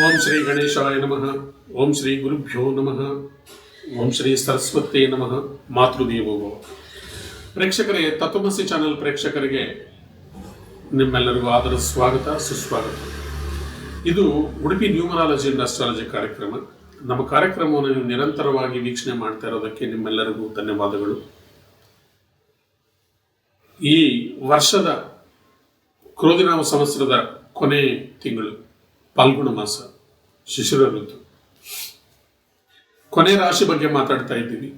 ಓಂ ಶ್ರೀ ಗಣೇಶಾಯ ನಮಃ. ಓಂ ಶ್ರೀ ಗುರುಭ್ಯೋ ನಮಃ. ಓಂ ಶ್ರೀ ಸರಸ್ವತಿ ನಮಃ. ಮಾತೃದೇವೋ ಭವ. ಪ್ರೇಕ್ಷಕರೇ, ತತ್ವಮಸಿ ಚಾನೆಲ್ ಪ್ರೇಕ್ಷಕರಿಗೆ ನಿಮ್ಮೆಲ್ಲರಿಗೂ ಆದರ ಸ್ವಾಗತ, ಸುಸ್ವಾಗತ. ಇದು ಉಡುಪಿ ನ್ಯೂಮರಾಲಜಿ ಅಂಡ್ ಅಸ್ಟ್ರಾಲಜಿ ಕಾರ್ಯಕ್ರಮ. ನಮ್ಮ ಕಾರ್ಯಕ್ರಮವನ್ನು ನೀವು ನಿರಂತರವಾಗಿ ವೀಕ್ಷಣೆ ಮಾಡ್ತಾ ಇರೋದಕ್ಕೆ ನಿಮ್ಮೆಲ್ಲರಿಗೂ ಧನ್ಯವಾದಗಳು. ಈ ವರ್ಷದ ಕ್ರೋಧಿನಾಮ ಸಂವತ್ಸರದ ಕೊನೆ ತಿಂಗಳು ಪಾಲ್ಗುಣ ಮಾಸ, ಶಿಶಿರ ಋತು. ಕೊನೆ ರಾಶಿ ಬಗ್ಗೆ ಮಾತಾಡ್ತಾ ಇದ್ದೀವಿ.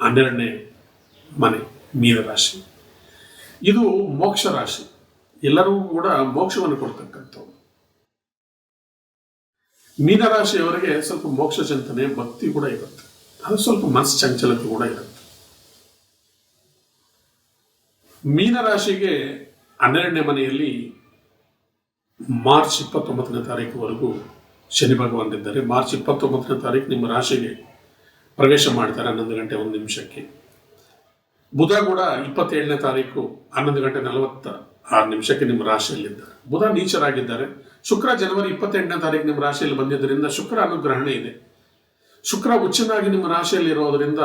ಹನ್ನೆರಡನೇ ಮನೆ, ಮೀನ ರಾಶಿ. ಇದು ಮೋಕ್ಷ ರಾಶಿ. ಎಲ್ಲರೂ ಕೂಡ ಮೋಕ್ಷವನ್ನು ಕೊಡ್ತಕ್ಕಂಥವ್ರು. ಮೀನರಾಶಿಯವರಿಗೆ ಸ್ವಲ್ಪ ಮೋಕ್ಷ ಚಿಂತನೆ, ಭಕ್ತಿ ಕೂಡ ಇರುತ್ತೆ. ಅದು ಸ್ವಲ್ಪ ಮನಸ್ಸು ಚಂಚಲತೆ ಕೂಡ ಇರುತ್ತೆ. ಮೀನರಾಶಿಗೆ ಹನ್ನೆರಡನೇ ಮನೆಯಲ್ಲಿ ಮಾರ್ಚ್ ಇಪ್ಪತ್ತೊಂಬತ್ತನೇ ತಾರೀಕುವರೆಗೂ ಶನಿ ಭಗವಾನ್ ಇದ್ದಾರೆ. ಮಾರ್ಚ್ ಇಪ್ಪತ್ತೊಂಬತ್ತನೇ ತಾರೀಕು ನಿಮ್ಮ ರಾಶಿಗೆ ಪ್ರವೇಶ ಮಾಡ್ತಾರೆ, ಹನ್ನೊಂದು ಗಂಟೆ ಒಂದು ನಿಮಿಷಕ್ಕೆ. ಬುಧ ಕೂಡ ಇಪ್ಪತ್ತೇಳನೇ ತಾರೀಕು, ಹನ್ನೊಂದು ಗಂಟೆ ನಲವತ್ತ ಆರು ನಿಮಿಷಕ್ಕೆ ನಿಮ್ಮ ರಾಶಿಯಲ್ಲಿದ್ದಾರೆ. ಬುಧ ನೀಚರಾಗಿದ್ದಾರೆ. ಶುಕ್ರ ಜನವರಿ ಇಪ್ಪತ್ತೆಂಟನೇ ತಾರೀಕು ನಿಮ್ಮ ರಾಶಿಯಲ್ಲಿ ಬಂದಿದ್ದರಿಂದ ಶುಕ್ರ ಅನುಗ್ರಹಣೆ ಇದೆ. ಶುಕ್ರ ಉಚ್ಚನಾಗಿ ನಿಮ್ಮ ರಾಶಿಯಲ್ಲಿ ಇರೋದರಿಂದ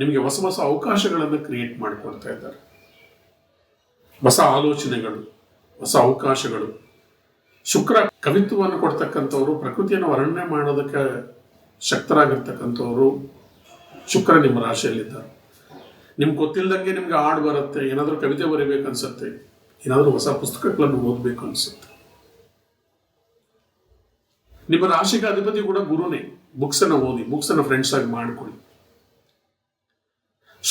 ನಿಮಗೆ ಹೊಸ ಹೊಸ ಅವಕಾಶಗಳನ್ನು ಕ್ರಿಯೇಟ್ ಮಾಡ್ಕೊಳ್ತಾ ಇದ್ದಾರೆ. ಹೊಸ ಆಲೋಚನೆಗಳು, ಹೊಸ ಅವಕಾಶಗಳು ಶುಕ್ರ ಕವಿತ್ವವನ್ನು ಕೊಡ್ತಕ್ಕಂಥವ್ರು, ಪ್ರಕೃತಿಯನ್ನು ವರ್ಣನೆ ಮಾಡೋದಕ್ಕೆ ಶಕ್ತರಾಗಿರ್ತಕ್ಕಂಥವ್ರು ಶುಕ್ರ ನಿಮ್ಮ ರಾಶಿಯಲ್ಲಿದ್ದಾರೆ. ನಿಮ್ಗೆ ಗೊತ್ತಿಲ್ಲದಂಗೆ ನಿಮ್ಗೆ ಹಾಡು ಬರುತ್ತೆ, ಏನಾದರೂ ಕವಿತೆ ಬರೀಬೇಕು ಅನ್ಸುತ್ತೆ ಏನಾದರೂ ಹೊಸ ಪುಸ್ತಕಗಳನ್ನು ಓದಬೇಕು ಅನ್ಸುತ್ತೆ ನಿಮ್ಮ ರಾಶಿಗೆ ಅಧಿಪತಿ ಕೂಡ ಗುರುನೇ ಬುಕ್ಸ್ ಅನ್ನ ಓದಿ ಬುಕ್ಸ್ ಅನ್ನ ಫ್ರೆಂಡ್ಸ್ ಆಗಿ ಮಾಡಿಕೊಳ್ಳಿ.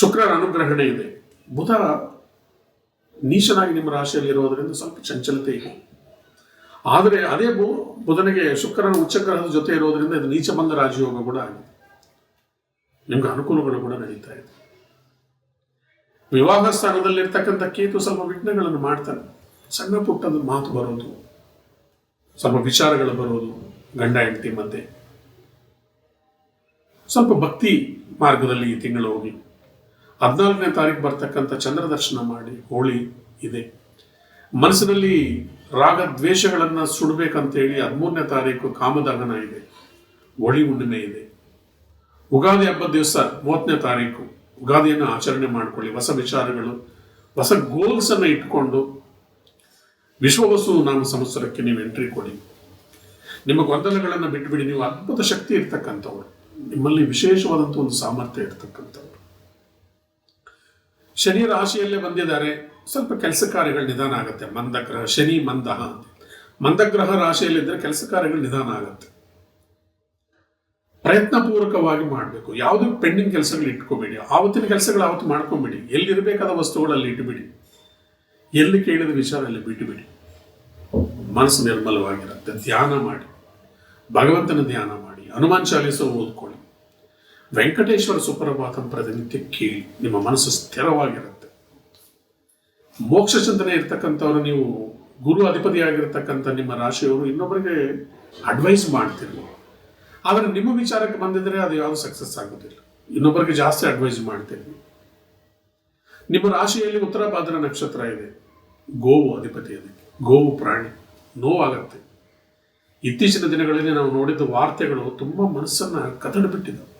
ಶುಕ್ರನ ಅನುಗ್ರಹಣೆ ಇದೆ. ಬುಧ ನೀಚನಾಗಿ ನಿಮ್ಮ ರಾಶಿಯಲ್ಲಿ ಇರೋದರಿಂದ ಸ್ವಲ್ಪ ಚಂಚಲತೆ ಇದೆ. ಆದರೆ ಅದೇ ಬು ಬುಧನಿಗೆ ಶುಕ್ರನ ಉಚ್ಚಗ್ರಹದ ಜೊತೆ ಇರೋದರಿಂದ ಇದು ನೀಚಭಂಗ ರಾಜಯೋಗ ಕೂಡ ಆಗಿದೆ. ನಿಮ್ಗೆ ಅನುಕೂಲಗಳು ಕೂಡ ನಡೀತಾ ಇದೆ. ವಿವಾಹ ಸ್ಥಾನದಲ್ಲಿರ್ತಕ್ಕಂಥ ಕೇತು ಸ್ವಲ್ಪ ವಿಘ್ನಗಳನ್ನು ಮಾಡ್ತಾನೆ. ಸಣ್ಣ ಪುಟ್ಟದ ಮಾತು ಬರೋದು, ಸ್ವಲ್ಪ ವಿಚಾರಗಳು ಬರೋದು, ಗಂಡ ಹೆಂಡತಿ ಮಧ್ಯೆ. ಸ್ವಲ್ಪ ಭಕ್ತಿ ಮಾರ್ಗದಲ್ಲಿ ಈ ತಿಂಗಳು ಹೋಗಿ. ಹದಿನಾಲ್ಕನೇ ತಾರೀಕು ಬರ್ತಕ್ಕಂಥ ಚಂದ್ರ ದರ್ಶನ ಮಾಡಿ, ಹೋಳಿ ಇದೆ. ಮನಸ್ಸಿನಲ್ಲಿ ರಾಗ ದ್ವೇಷಗಳನ್ನ ಸುಡಬೇಕಂತೇಳಿ ಹದಿಮೂರನೇ ತಾರೀಕು ಕಾಮದಹನ ಇದೆ. ಒಳಿ ಹುಣ್ಣಿಮೆ ಇದೆ. ಉಗಾದಿ ಹಬ್ಬದ ದಿವಸ ಮೂವತ್ತನೇ ತಾರೀಕು. ಉಗಾದಿಯನ್ನು ಆಚರಣೆ ಮಾಡ್ಕೊಳ್ಳಿ. ಹೊಸ ವಿಚಾರಗಳು, ಹೊಸ ಗೋಲ್ಸನ್ನು ಇಟ್ಕೊಂಡು ವಿಶ್ವವಸು ನಾಮ ಸಂವತ್ಸರಕ್ಕೆ ನೀವು ಎಂಟ್ರಿ ಕೊಡಿ. ನಿಮ್ಮ ಗೊಂದಲಗಳನ್ನು ಬಿಟ್ಬಿಡಿ. ನೀವು ಅದ್ಭುತ ಶಕ್ತಿ ಇರ್ತಕ್ಕಂಥವ್ರು. ನಿಮ್ಮಲ್ಲಿ ವಿಶೇಷವಾದಂಥ ಒಂದು ಸಾಮರ್ಥ್ಯ ಇರ್ತಕ್ಕಂಥವ್ರು. ಶನಿ ರಾಶಿಯಲ್ಲೇ ಬಂದಿದ್ದಾರೆ. ಸ್ವಲ್ಪ ಕೆಲಸ ಕಾರ್ಯಗಳು ನಿಧಾನ ಆಗುತ್ತೆ. ಮಂದಗ್ರಹ, ಶನಿ, ಮಂದಹ. ಮಂದಗ್ರಹ ರಾಶಿಯಲ್ಲಿದ್ದರೆ ಕೆಲಸ ಕಾರ್ಯಗಳು ನಿಧಾನ ಆಗುತ್ತೆ. ಪ್ರಯತ್ನ ಪೂರ್ವಕವಾಗಿ ಮಾಡಬೇಕು. ಯಾವುದು ಪೆಂಡಿಂಗ್ ಕೆಲಸಗಳು ಇಟ್ಕೋಬೇಡಿ. ಆವತ್ತಿನ ಕೆಲಸಗಳು ಆವತ್ತು ಮಾಡ್ಕೊಂಬಿಡಿ. ಎಲ್ಲಿರಬೇಕಾದ ವಸ್ತುಗಳಲ್ಲಿ ಇಟ್ಟುಬಿಡಿ ಎಲ್ಲಿ ಕೇಳಿದ ವಿಚಾರ ಅಲ್ಲಿ ಬಿಟ್ಟುಬಿಡಿ ಮನಸ್ಸು ನಿರ್ಮಲವಾಗಿರುತ್ತೆ. ಧ್ಯಾನ ಮಾಡಿ. ಭಗವಂತನ ಧ್ಯಾನ ಮಾಡಿ. ಹನುಮಾನ್ ಚಾಲೀಸ ಓದ್ಕೊಳ್ಳಿ. ವೆಂಕಟೇಶ್ವರ ಸುಪ್ರಭಾತಂ ಪ್ರತಿನಿತ್ಯ ಕೇಳಿ. ನಿಮ್ಮ ಮನಸ್ಸು ಸ್ಥಿರವಾಗಿರುತ್ತೆ. ಮೋಕ್ಷ ಚಿಂತನೆ ಇರ್ತಕ್ಕಂಥವ್ರು, ನೀವು ಗುರು ಅಧಿಪತಿಯಾಗಿರ್ತಕ್ಕಂಥ ನಿಮ್ಮ ರಾಶಿಯವರು ಇನ್ನೊಬ್ಬರಿಗೆ ಅಡ್ವೈಸ್ ಮಾಡ್ತೀರಿ ಆದರೆ ನಿಮ್ಮ ವಿಚಾರಕ್ಕೆ ಬಂದಿದ್ರೆ ಅದು ಯಾವುದು ಸಕ್ಸಸ್ ಆಗೋದಿಲ್ಲ. ಇನ್ನೊಬ್ಬರಿಗೆ ಜಾಸ್ತಿ ಅಡ್ವೈಸ್ ಮಾಡ್ತೀರಿ ನಿಮ್ಮ ರಾಶಿಯಲ್ಲಿ ಉತ್ತರ ಭಾದ್ರ ನಕ್ಷತ್ರ ಇದೆ. ಗೋವು ಅಧಿಪತಿ ಇದೆ. ಗೋವು ಪ್ರಾಣಿ. ನೋವಾಗತ್ತೆ. ಇತ್ತೀಚಿನ ದಿನಗಳಲ್ಲಿ ನಾವು ನೋಡಿದ ವಾರ್ತೆಗಳು ತುಂಬಾ ಮನಸ್ಸನ್ನ ಕದಡಿಬಿಟ್ಟಿದೆ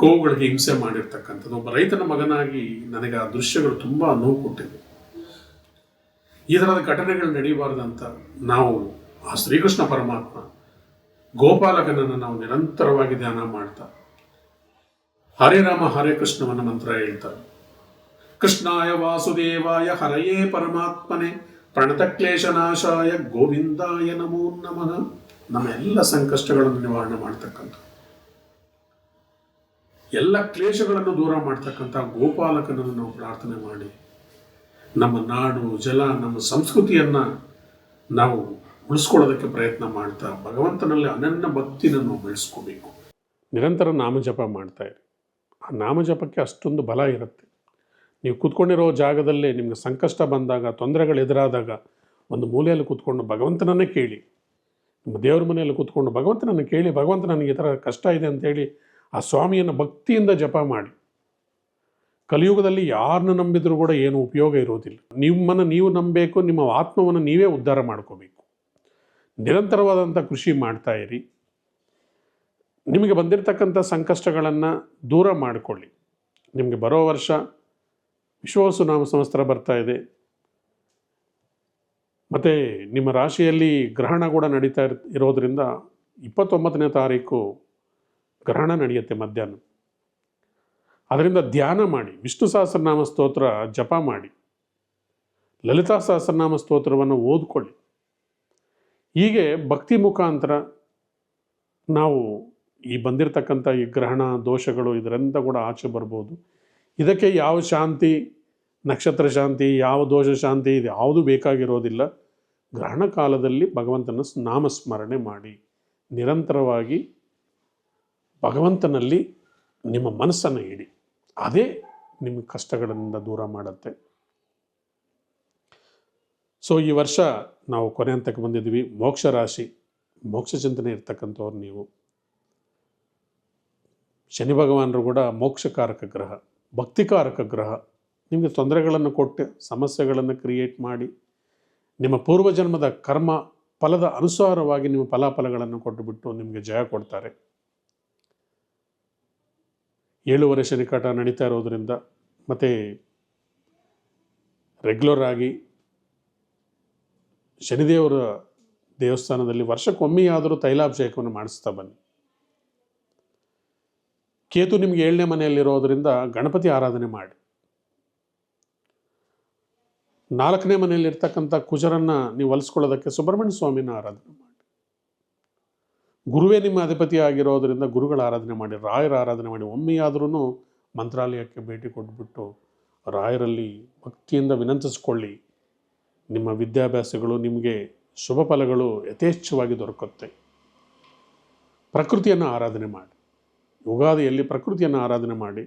ಗೋವುಗಳಿಗೆ ಹಿಂಸೆ ಮಾಡಿರ್ತಕ್ಕಂಥದ್ದು. ಒಬ್ಬ ರೈತನ ಮಗನಾಗಿ ನನಗೆ ಆ ದೃಶ್ಯಗಳು ತುಂಬ ನೋವು ಕೊಟ್ಟಿದೆ. ಈ ಥರದ ಘಟನೆಗಳು ನಡೆಯಬಾರ್ದಂತ ನಾವು ಆ ಶ್ರೀಕೃಷ್ಣ ಪರಮಾತ್ಮ ಗೋಪಾಲಕನನ್ನು ನಾವು ನಿರಂತರವಾಗಿ ಧ್ಯಾನ ಮಾಡ್ತಾ, ಹರೇ ರಾಮ, ಹರೇ ಕೃಷ್ಣವನ್ನ ಮಂತ್ರ ಹೇಳ್ತಾರೆ ಕೃಷ್ಣಾಯ ವಾಸುದೇವಾಯ ಹರಯೇ ಪ್ರಣತ ಕ್ಲೇಶನಾಶಾಯ ಗೋವಿಂದಾಯ ನಮೋ ನಮಃ, ನಮ್ಮ ಎಲ್ಲ ಸಂಕಷ್ಟಗಳನ್ನು ನಿವಾರಣೆ ಮಾಡ್ತಕ್ಕಂಥ ಎಲ್ಲ ಕ್ಲೇಶಗಳನ್ನು ದೂರ ಮಾಡ್ತಕ್ಕಂಥ ಗೋಪಾಲಕನನ್ನು ನಾವು ಪ್ರಾರ್ಥನೆ ಮಾಡಿ. ನಮ್ಮ ನಾಡು, ಜಲ, ನಮ್ಮ ಸಂಸ್ಕೃತಿಯನ್ನು ನಾವು ಉಳಿಸ್ಕೊಳ್ಳೋದಕ್ಕೆ ಪ್ರಯತ್ನ ಮಾಡ್ತಾ ಭಗವಂತನಲ್ಲಿ ಅನನ್ಯ ಭಕ್ತಿನ ನಾವು ಬೆಳೆಸ್ಕೋಬೇಕು. ನಿರಂತರ ನಾಮಜಪ ಮಾಡ್ತಾ ಇರಿ. ಆ ನಾಮಜಪಕ್ಕೆ ಅಷ್ಟೊಂದು ಬಲ ಇರುತ್ತೆ. ನೀವು ಕೂತ್ಕೊಂಡಿರೋ ಜಾಗದಲ್ಲೇ ನಿಮಗೆ ಸಂಕಷ್ಟ ಬಂದಾಗ, ತೊಂದರೆಗಳು ಎದುರಾದಾಗ ಒಂದು ಮೂಲೆಯಲ್ಲಿ ಕೂತ್ಕೊಂಡು ಭಗವಂತನನ್ನೇ ಕೇಳಿ. ನಿಮ್ಮ ದೇವ್ರ ಮನೆಯಲ್ಲಿ ಕೂತ್ಕೊಂಡು ಭಗವಂತನನ್ನು ಕೇಳಿ, ಭಗವಂತ ನನಗೆ ಈ ಥರ ಕಷ್ಟ ಇದೆ ಅಂತೇಳಿ ಆ ಸ್ವಾಮಿಯನ್ನು ಭಕ್ತಿಯಿಂದ ಜಪ ಮಾಡಿ. ಕಲಿಯುಗದಲ್ಲಿ ಯಾರನ್ನ ನಂಬಿದರೂ ಕೂಡ ಏನು ಉಪಯೋಗ ಇರೋದಿಲ್ಲ. ನಿಮ್ಮನ್ನು ನೀವು ನಂಬಬೇಕು, ನಿಮ್ಮ ಆತ್ಮವನ್ನು ನೀವೇ ಉದ್ಧಾರ ಮಾಡ್ಕೋಬೇಕು. ನಿರಂತರವಾದಂಥ ಕೃಷಿ ಮಾಡ್ತಾ ಇರಿ. ನಿಮಗೆ ಬಂದಿರತಕ್ಕಂಥ ಸಂಕಷ್ಟಗಳನ್ನು ದೂರ ಮಾಡಿಕೊಳ್ಳಿ. ನಿಮಗೆ ಬರೋ ವರ್ಷ ವಿಶ್ವಾಸು ನಾಮ ಸಂವತ್ಸರ ಬರ್ತಾ ಇದೆ. ಮತ್ತು ನಿಮ್ಮ ರಾಶಿಯಲ್ಲಿ ಗ್ರಹಣ ಕೂಡ ನಡೀತಾ ಇರೋದರಿಂದ ಇಪ್ಪತ್ತೊಂಬತ್ತನೇ ತಾರೀಕು ಗ್ರಹಣ ನಡೆಯುತ್ತೆ ಮಧ್ಯಾಹ್ನ. ಅದರಿಂದ ಧ್ಯಾನ ಮಾಡಿ, ವಿಷ್ಣು ಸಹಸ್ರನಾಮ ಸ್ತೋತ್ರ ಜಪ ಮಾಡಿ, ಲಲಿತಾ ಸಹಸ್ರನಾಮ ಸ್ತೋತ್ರವನ್ನು ಓದ್ಕೊಳ್ಳಿ. ಹೀಗೆ ಭಕ್ತಿ ಮುಖಾಂತರ ನಾವು ಈ ಬಂದಿರತಕ್ಕಂಥ ಈ ಗ್ರಹಣ ದೋಷಗಳು ಇದರಿಂದ ಕೂಡ ಆಚೆ ಬರ್ಬೋದು. ಇದಕ್ಕೆ ಯಾವ ಶಾಂತಿ, ನಕ್ಷತ್ರ ಶಾಂತಿ, ಯಾವ ದೋಷ ಶಾಂತಿ ಇದು ಯಾವುದು ಬೇಕಾಗಿರೋದಿಲ್ಲ. ಗ್ರಹಣ ಕಾಲದಲ್ಲಿ ಭಗವಂತನ ನಾಮಸ್ಮರಣೆ ಮಾಡಿ, ನಿರಂತರವಾಗಿ ಭಗವಂತನಲ್ಲಿ ನಿಮ್ಮ ಮನಸ್ಸನ್ನು ಇಡಿ. ಅದೇ ನಿಮ್ಮ ಕಷ್ಟಗಳಿಂದ ದೂರ ಮಾಡುತ್ತೆ. ಸೊ ಈ ವರ್ಷ ನಾವು ಕೊನೆ ಹಂತಕ್ಕೆ ಬಂದಿದ್ವಿ ಮೋಕ್ಷ ರಾಶಿ. ಮೋಕ್ಷ ಚಿಂತನೆ ಇರ್ತಕ್ಕಂಥವ್ರು ನೀವು. ಶನಿ ಭಗವಾನರು ಕೂಡ ಮೋಕ್ಷಕಾರಕ ಗ್ರಹ, ಭಕ್ತಿಕಾರಕ ಗ್ರಹ. ನಿಮಗೆ ತೊಂದರೆಗಳನ್ನು ಕೊಟ್ಟು, ಸಮಸ್ಯೆಗಳನ್ನು ಕ್ರಿಯೇಟ್ ಮಾಡಿ, ನಿಮ್ಮ ಪೂರ್ವಜನ್ಮದ ಕರ್ಮ ಫಲದ ಅನುಸಾರವಾಗಿ ನಿಮ್ಮ ಫಲಾಫಲಗಳನ್ನು ಕೊಟ್ಟುಬಿಟ್ಟು ನಿಮಗೆ ಜಯ ಕೊಡ್ತಾರೆ. ಏಳುವರೆ ಶನಿಕಾಟ ನಡೀತಾ ಇರೋದರಿಂದ ಮತ್ತು ರೆಗ್ಯುಲರ್ ಆಗಿ ಶನಿದೇವರ ದೇವಸ್ಥಾನದಲ್ಲಿ ವರ್ಷಕ್ಕೊಮ್ಮೆಯಾದರೂ ತೈಲಾಭಿಷೇಕವನ್ನು ಮಾಡಿಸ್ತಾ ಬನ್ನಿ. ಕೇತು ನಿಮಗೆ ಏಳನೇ ಮನೆಯಲ್ಲಿರೋದರಿಂದ ಗಣಪತಿ ಆರಾಧನೆ ಮಾಡಿ. ನಾಲ್ಕನೇ ಮನೆಯಲ್ಲಿರ್ತಕ್ಕಂಥ ಕುಜರನ್ನು ನೀವು ಹೊಲಿಸ್ಕೊಳ್ಳೋದಕ್ಕೆ ಸುಬ್ರಹ್ಮಣ್ಯ ಸ್ವಾಮಿನ ಆರಾಧನೆ ಮಾಡಿ. ಗುರುವೇ ನಿಮ್ಮ ಅಧಿಪತಿ ಆಗಿರೋದರಿಂದ ಗುರುಗಳ ಆರಾಧನೆ ಮಾಡಿ, ರಾಯರ ಆರಾಧನೆ ಮಾಡಿ ಒಮ್ಮೆಯಾದ್ರೂ ಮಂತ್ರಾಲಯಕ್ಕೆ ಭೇಟಿ ಕೊಟ್ಬಿಟ್ಟು ರಾಯರಲ್ಲಿ ಭಕ್ತಿಯಿಂದ ವಿನಂತಿಸ್ಕೊಳ್ಳಿ. ನಿಮ್ಮ ವಿದ್ಯಾಭ್ಯಾಸಗಳು ನಿಮಗೆ ಶುಭ ಫಲಗಳು ಯಥೇಚ್ಛವಾಗಿ ದೊರಕುತ್ತೆ. ಪ್ರಕೃತಿಯನ್ನು ಆರಾಧನೆ ಮಾಡಿ. ಯುಗಾದಿಯಲ್ಲಿ ಪ್ರಕೃತಿಯನ್ನು ಆರಾಧನೆ ಮಾಡಿ.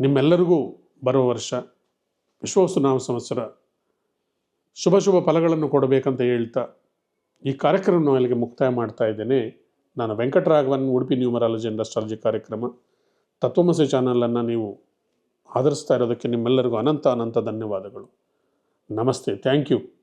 ನಿಮ್ಮೆಲ್ಲರಿಗೂ ಬರುವ ವರ್ಷ ವಿಶ್ವವಸುನಾಮ ಸಂವತ್ಸರ ಶುಭ ಶುಭ ಫಲಗಳನ್ನು ಕೊಡಬೇಕಂತ ಹೇಳ್ತಾ ಈ ಕಾರ್ಯಕ್ರಮವನ್ನು ಅಲ್ಲಿಗೆ ಮುಕ್ತಾಯ ಮಾಡ್ತಾ ಇದ್ದೇನೆ. ನಾನು Venkataraghavan, Udupi numerology and astrology ಕಾರ್ಯಕ್ರಮ, ತತ್ವಮಸಿ ಚಾನಲನ್ನು ನೀವು ಆಧರಿಸ್ತಾ ಇರೋದಕ್ಕೆ ನಿಮ್ಮೆಲ್ಲರಿಗೂ ಅನಂತ ಅನಂತ ಧನ್ಯವಾದಗಳು. ನಮಸ್ತೆ. Thank you.